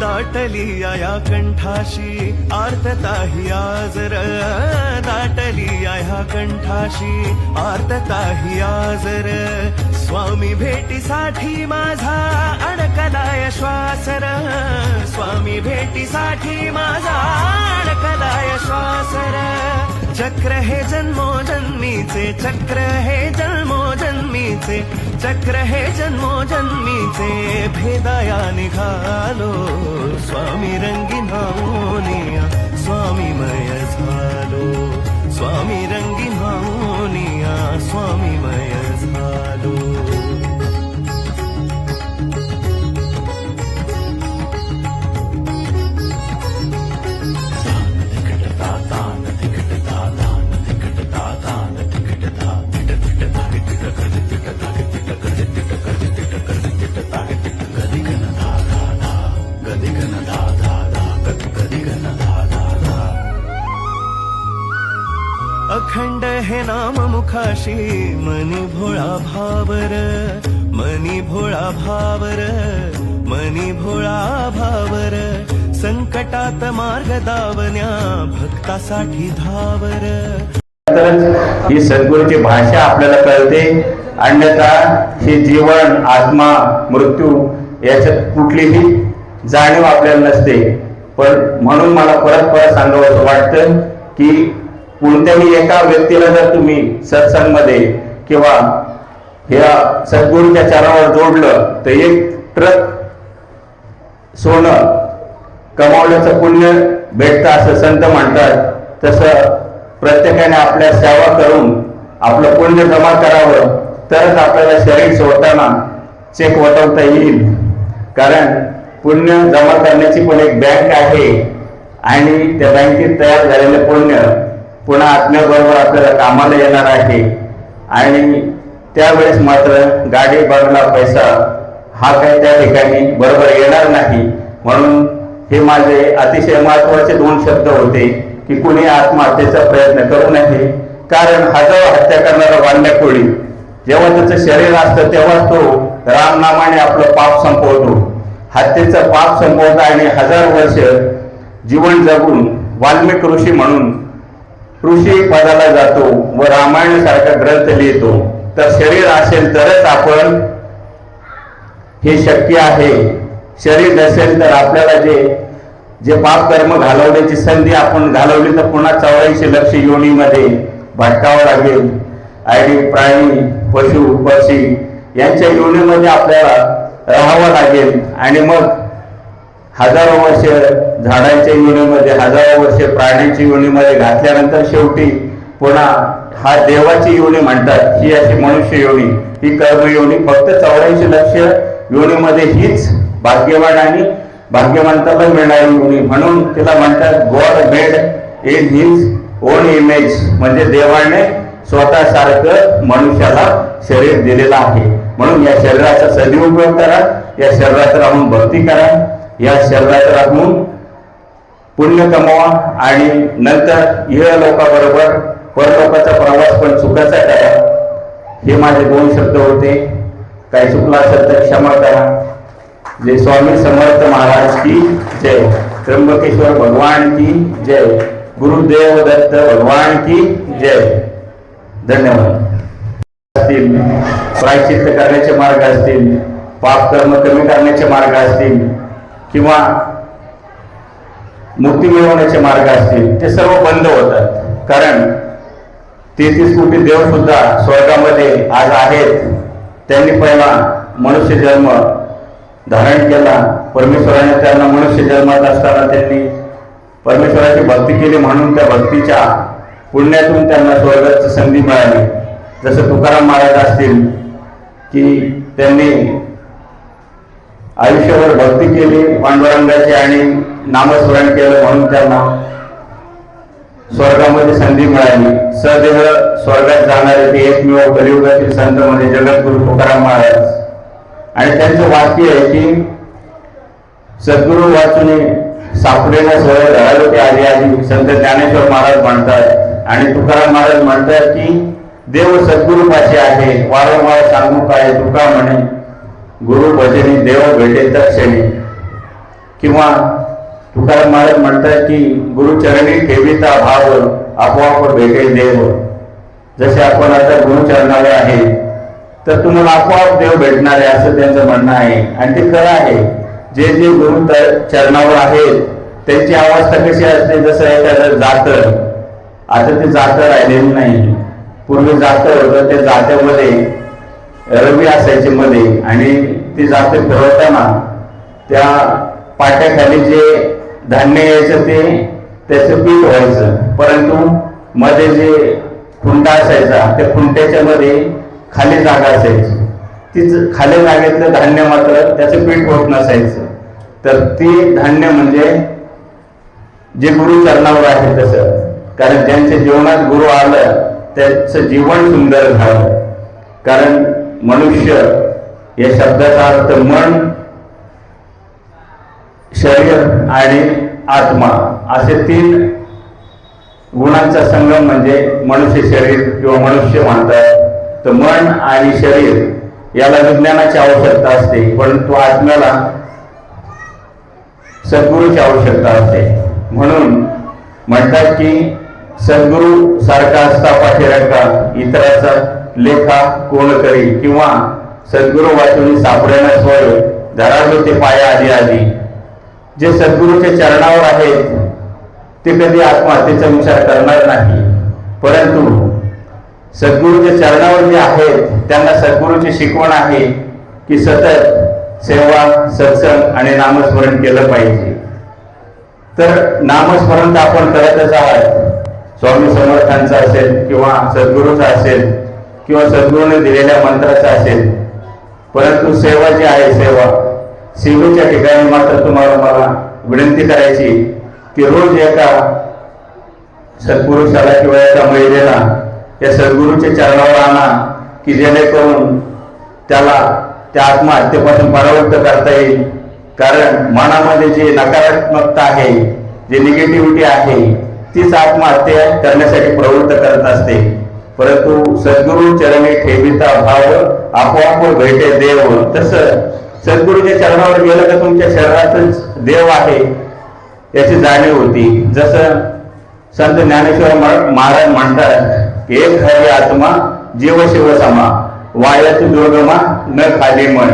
दाटली या कंठाशी आर्तताही आजर दाटली या कंठाशी आर्तताही आजर स्वामी भेटीसाठी माझा अडकला श्वासर स्वामी भेटीसाठी माझा कदाय श्वासर. चक्र हे जन्मोजन्मीचे चक्र हे जन्मोजन्मीचे चक्र हे जन्मोजन्मीचे भेदाया निघालो स्वामी रंगी नावनिया स्वामीमय झालो स्वामी रंगी नावनिया स्वामीमय आहे हे नाम मुखाशी मनी भोळा भावर मनी भोळा भावर मनी भोळा भावर. संकटात मार्ग दावण्या भक्तासाठी धावर. तरच ही सद्गुरूची भाषा आपल्याला कळते. अन्यथा हे जीवन आत्मा मृत्यू याच्यात कुठलीही जाणीव आपल्याला नसते. पण म्हणून मला परत परत सांगावं वाटतं की कोणत्याही एका व्यक्तीला जर तुम्ही सत्संगमध्ये किंवा ह्या सद्गुरूच्या चरणावर जोडलं तर एक ट्रक सोनं कमावल्याचं पुण्य भेटतं असं संत म्हणतात. तसं प्रत्येकाने आपल्या सेवा करून आपलं पुण्य जमा करावं तरच आपल्याला शरीर सोडताना चेक वटवता येईल. कारण पुण्य जमा करण्याची पण एक बँक आहे आणि त्या बँकेत तयार झालेलं पुण्य पुन्हा आत्म्याबरोबर आपल्याला कामाला येणार आहे. आणि त्यावेळेस मात्र गाडी बंगला पैसा हा काही त्या ठिकाणी बरोबर येणार नाही. म्हणून हे माझे अतिशय महत्त्वाचे दोन शब्द होते की कुणी आत्महत्येचा प्रयत्न करू नये. कारण हजारो हत्या करणारा वांड्याकोळी जेव्हा त्याचं शरीर असतं तेव्हा तो रामनामाने आपलं पाप संपवतो. हत्येचं पाप संपवतो आणि हजार वर्ष जीवन जगून वाल्मिक ऋषी म्हणून ऋषी पदाला जातो व रामायण सारखा ग्रंथ लिहितो. तर शरीर असेल तरच आपण हे शक्य आहे. शरीर नसेल तर आपल्याला जे जे पाप कर्म घालवण्याची संधी आपण घालवली तर पुन्हा चौऱ्याऐंशी लक्ष योनीमध्ये भटकावं लागेल. आणि प्राणी पशु पक्षी यांच्या योनीमध्ये आपल्याला राहावं लागेल. आणि मग हजारो वर्ष झाडांच्या योनीमध्ये हजारो वर्ष प्राण्यांच्या योनीमध्ये घातल्यानंतर शेवटी पुन्हा हा देवाची योनी म्हणतात ही अशी मनुष्य योनी. ही कर्म योनी. फक्त चौऱ्याऐंशी लक्ष योनीमध्ये हीच भाग्यवान आणि भाग्यवंताला मिळणारी योनी. म्हणून तिला म्हणतात God made in his own image म्हणजे देवाने स्वतः सारखं मनुष्याला शरीर दिलेलं आहे. म्हणून या शरीराचा सदुपयोग करा या शरीरात राहून भक्ती करा या शरीरात राहून पुण्य कमवा आणि नंतर इह लोकाबरोबर परलोकाचा प्रवास पण सुखाचा करा. हे माझे दोन शब्द होते. काही चुकला असेल तर क्षमा करा. जे स्वामी समर्थ महाराज की जय. त्र्यंबकेश्वर भगवान की जय. गुरुदेव दत्त भगवान की जय. धन्यवाद. असतील प्रायश्चित्त करण्याचे मार्ग असतील पाप कर्म कमी करण्याचे मार्ग असतील किंवा मुक्ती मिळवण्याचे मार्ग असतील ते सर्व बंद होतात. कारण तेहतीस कोटी देव सुद्धा स्वर्गामध्ये आज आहेत. त्यांनी पहिला मनुष्य जन्म धारण केला. परमेश्वराने त्यांना मनुष्य जन्मात असताना त्यांनी परमेश्वराची भक्ती केली म्हणून त्या भक्तीच्या पुण्यातून त्यांना स्वर्गाची संधी मिळाली. जसं तुकाराम महाराज असतील की त्यांनी आयुष्यभर भक्ती केली पांडुरंगाची आणि नामस्मरण केलं म्हणून त्यांना स्वर्गामध्ये संधी मिळाली. सदेह स्वर्गात जाणारे ते एकमेव कलियुगातील संत म्हणजे जगद्गुरु तुकाराम महाराज. आणि त्यांचं वाक्य आहे की सद्गुरू वाचून सापडेला सोय धरालो ते आधी आधी संत ज्ञानेश्वर महाराज म्हणतात. आणि तुकाराम महाराज म्हणतात की देव सद्गुरू पाशी आहे. वारंवार सांगू काय तुका म्हणे गुरु भजनी देव भेटे क्षणी किंवा तुकाराम महाराज म्हणतात की गुरुचरणी ठेवीचा भाव आपोआप भेटेल देव. जसे आपण आता गुरुचरणारे आहे तर तुम्हाला आपोआप देव भेटणार आहे असं त्यांचं म्हणणं आहे. आणि ते खरं आहे जे जे गुरु चरणावर आहेत त्यांची अवस्था कशी असते? जसं एखादं जातं आता ते जातं राहिलेलं नाही. पूर्वी जातं होतं त्या जात्यामध्ये रवी असायचे मध्ये आणि ती जाते फिरवताना. त्या पाट्याखाली जे धान्य यायचं ते त्याचं पीठ व्हायचं. परंतु मध्ये जे खुंटा असायचा त्या खुंट्याच्या मध्ये खाली जागा असायची. तीच खाली जागेतलं धान्य मात्र त्याचं पीठ होत नसायचं. तर ती धान्य म्हणजे जे गुरु चरणावर आहे तसं. कारण ज्यांच्या जीवनात गुरु आलं त्याचं जीवन सुंदर झालं. कारण मनुष्य या शब्दाचा अर्थ मन शरीर आणि आत्मा असे तीन गुणांचा संगम म्हणजे मनुष्य शरीर किंवा मनुष्य म्हणतात. तर मन आणि शरीर याला विज्ञानाची आवश्यकता असते परंतु आत्म्याला सद्गुरूची आवश्यकता असते. म्हणून म्हणतात की सद्गुरू सारखा असता पाठीराखा इतराचा लेखा कोण करी? किंवा सद्गुरू वाचून सापडेना स्वय धरावे ते पाया आधी आधी. जे सद्गुरूच्या चरणावर आहेत ते कधी आत्महत्येचा विचार करणार नाही. परंतु सद्गुरूच्या चरणावर जे आहेत त्यांना सद्गुरूची शिकवण आहे की सतत सेवा सत्संग आणि नामस्मरण केलं पाहिजे. तर नामस्मरण तर आपण करतच आहात. स्वामी समर्थांचं असेल किंवा सद्गुरूचा असेल किंवा सद्गुरूने दिलेल्या मंत्राचा असेल. परंतु सेवा जी आहे सेवा सेवेच्या ठिकाणी मात्र तुम्हाला मला विनंती करायची की रोज एका सद्गुरुशाला किंवा एका महिलेला या सद्गुरूच्या चरणावर आणा की जेणेकरून त्याला त्या आत्महत्येपासून परावृत्त करता येईल. कारण मनामध्ये जे नकारात्मकता आहे जे निगेटिव्हिटी आहे तीच आत्महत्या करण्यासाठी प्रवृत्त करत असते. परंतु सद्गुरू चरणी ठेविता भाव आपोआप भेटे देव. तसं सद्गुरूच्या चरणावर गेलं तर तुमच्या शरीरातच देव आहे याची जाणीव होती. जसं संत ज्ञानेश्वर महाराज म्हणतात एक हरी आत्मा जीव शिव समा वायाची दुर्गमा न खाली मन.